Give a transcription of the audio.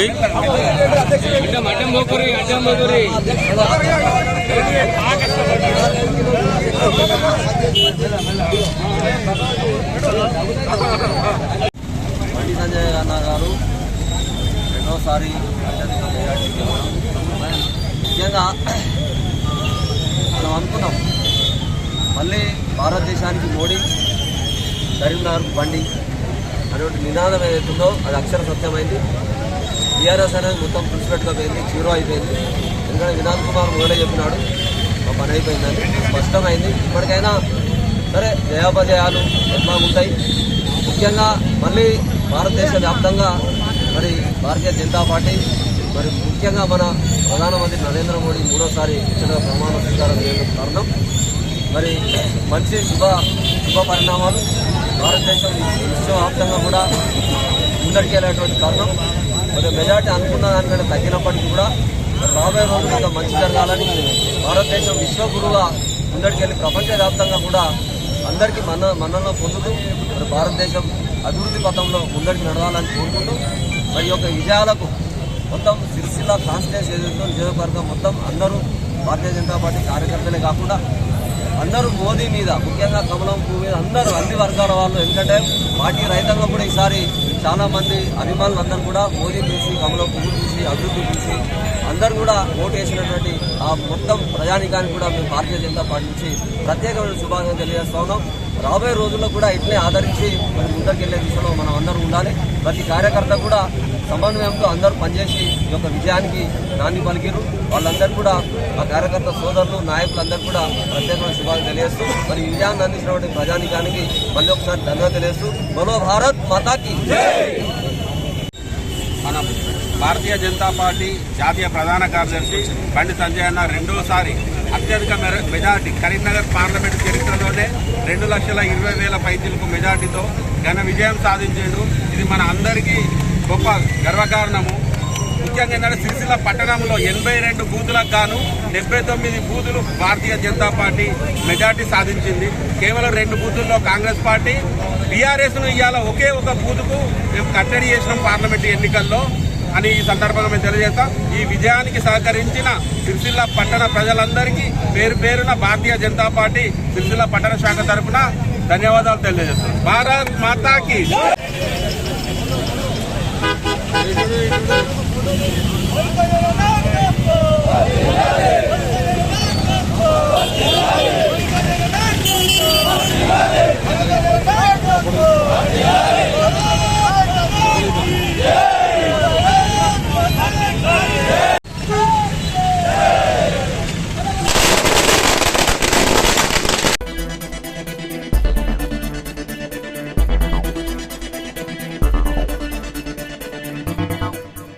ఒకటి బండి సంజయ్ అన్న గారు రెండోసారి ముఖ్యంగా మనం అనుకున్నాం మళ్ళీ భారతదేశానికి మోడీ కరీంనగర్ బండి అటువంటి నినాదం ఏదైతుందో అది అక్షర సత్యమైంది. టీఆర్ఎస్ అనేది మొత్తం తుడిచిపెట్టుకపోయింది జీరో అయిపోయింది. ఎందుకంటే వినాద్ కుమార్ మొదలై చెప్పినాడు. మా పని అయిపోయిందని. స్పష్టమైంది. ఇప్పటికైనా సరే జయాపజయాలు ఎట్లా ఉంటాయి? ముఖ్యంగా మళ్ళీ భారతదేశ వ్యాప్తంగా మరి భారతీయ జనతా పార్టీ మరి ముఖ్యంగా మన ప్రధానమంత్రి నరేంద్ర మోడీ మూడోసారి ఇచ్చిన ప్రమాణ స్వీకారం చేయడం కారణం. మరి మంచి శుభ శుభ పరిణామాలు భారతదేశం విశ్వవ్యాప్తంగా కూడా ముందరికి వెళ్ళేటువంటి కారణం. కొంచెం మెజార్టీ అనుకున్న దానికంటే తగ్గినప్పటికీ కూడా రాబోయే రోజులు ఇంకా మంచి జరగాలని భారతదేశం విశ్వగురువుగా ముందరికి వెళ్ళి ప్రపంచవ్యాప్తంగా కూడా అందరికీ మన మన్నలను పొందుతూ మరి భారతదేశం అభివృద్ధి పథంలో ముందరికి నడవాలని కోరుకుంటూ మరి యొక్క విజయాలకు మొత్తం సిరిసిల్ల కాన్స్టిట్యూన్స్ ఏదైతే నియోజకవర్గం మొత్తం అందరూ భారతీయ జనతా పార్టీ కార్యకర్తలే కాకుండా అందరూ మోదీ మీద ముఖ్యంగా కమలం పువ్వు మీద అందరూ అన్ని వర్గాల వాళ్ళు ఎందుకంటే పార్టీ రైతాంగం కూడా ఈసారి చాలా మంది అభిమానులు అందరూ కూడా మోదీ చూసి కమలం పువ్వు చూసి అభివృద్ధి చూసి అందరూ కూడా ఓటు వేసినటువంటి ఆ మొత్తం ప్రజానికానికి కూడా మేము భారతీయ జనతా పార్టీ నుంచి ప్రత్యేకమైన శుభాకాంక్షలు తెలియజేస్తా ఉన్నాం. రాబోయే రోజుల్లో కూడా ఇట్లే ఆదరించి మనం ముందరికి వెళ్ళే దిశలో మనం అందరూ ఉండాలి. ప్రతి కార్యకర్త కూడా సమన్వయంతో అందరూ పనిచేసి ఈ యొక్క విజయానికి నాంది పలికిరు వాళ్ళందరూ కూడా ఆ కార్యకర్త సోదరులు నాయకులందరూ కూడా ప్రత్యేకమైన శుభాలు తెలియజేస్తూ మరి విజయాన్ని అందించినటువంటి ప్రజానికానికి మళ్ళీ ఒకసారి ధన్యవాదాలు తెలియజేస్తూ బలో భారత్ మాతాకి మనం భారతీయ జనతా పార్టీ జాతీయ ప్రధాన కార్యదర్శి బండి సంజయ్ అన్న రెండోసారి అత్యధిక మెర- మెజార్టీ కరీంనగర్ పార్లమెంట్ చరిత్రలోనే రెండు లక్షల ఇరవై వేల పైచీలకు మెజార్టీతో ఘన విజయం సాధించాడు ఇది మన అందరికీ గొప్ప గర్వకారణము. ముఖ్యంగా ఏంటంటే సిరిసిల్ల పట్టణంలో ఎనభై రెండు బూతులకు గాను డెబ్బై తొమ్మిది బూతులు భారతీయ జనతా పార్టీ మెజార్టీ సాధించింది. కేవలం రెండు బూతుల్లో కాంగ్రెస్ పార్టీ బీఆర్ఎస్ను ఇవాళ ఒకే ఒక బూతుకు మేము కట్టడి చేసినాం పార్లమెంట్ ఎన్నికల్లో అని ఈ సందర్భంగా మేము తెలియజేస్తాం. ఈ విజయానికి సహకరించిన సిరిసిల్ల పట్టణ ప్రజలందరికీ పేరు పేరున భారతీయ జనతా పార్టీ సిరిసిల్ల పట్టణ శాఖ తరఫున ధన్యవాదాలు తెలియజేస్తాం భారత్ మాతాకి.